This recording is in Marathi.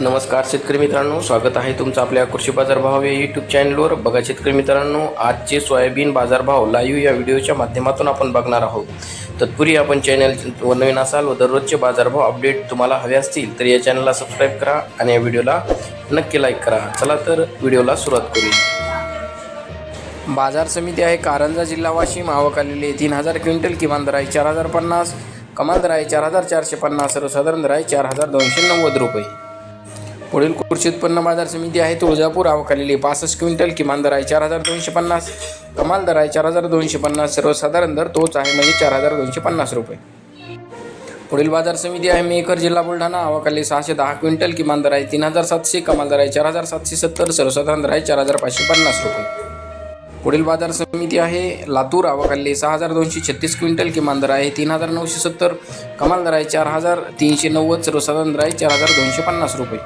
नमस्कार शेतकरी मित्रांनो स्वागत आहे तुमचं आपल्या कृषी बाजार भाव या यूट्यूब चॅनलवर बघा शेतकरी मित्रांनो आजचे सोयाबीन बाजारभाव लाईव्ह या व्हिडिओच्या माध्यमातून आपण बघणार आहोत. तत्पूर्वी आपण चॅनल व नवीन असाल व दररोजचे बाजारभाव अपडेट तुम्हाला हवे असतील तर या चॅनलला सबस्क्राईब करा आणि या व्हिडिओला नक्की लाईक करा. चला तर व्हिडिओला सुरुवात करूया. बाजार समिती आहे कारंजा जिल्हा वाशिम. आवक आलेली तीन हजार क्विंटल किमान दर आहे चार हजार पन्नास कमाल दर आहे चार हजार चारशे पन्नास सर्वसाधारण दर आहे चार हजार दोनशे नव्वद रुपये. पुढील कृषी उत्पन्न बाजार समिती आहे तुळजापूर आवक पासष्ट क्विंटल किमान दर आहे चार हजार दोनशे पन्नास. कमाल दर आहे चार हजार दोनशे पन्नास सर्वसाधारण दर तोच आहे म्हणजे चार हजार दोनशे पन्नास रुपये. पुढील बाजार समिती आहे मेकर जिल्हा बुलढाणा आवक सहाशे दहा क्विंटल किमान दर आहे तीन हजार सातशे कमाल दर आहे चार हजार सातशे सत्तर सर्वसाधारण दर आहे चार हजार पाचशे पन्नास रुपये. पुढील बाजार समिती आहे लातूर आवकाली सहा हजार दोनशे छत्तीस क्विंटल किमान दर आहे तीन हजार नऊशे सत्तर कमाल दर आहे चार हजार तीनशे नव्वद सर्वसाधारण दर आहे चार हजार दोनशे पन्नास रुपये.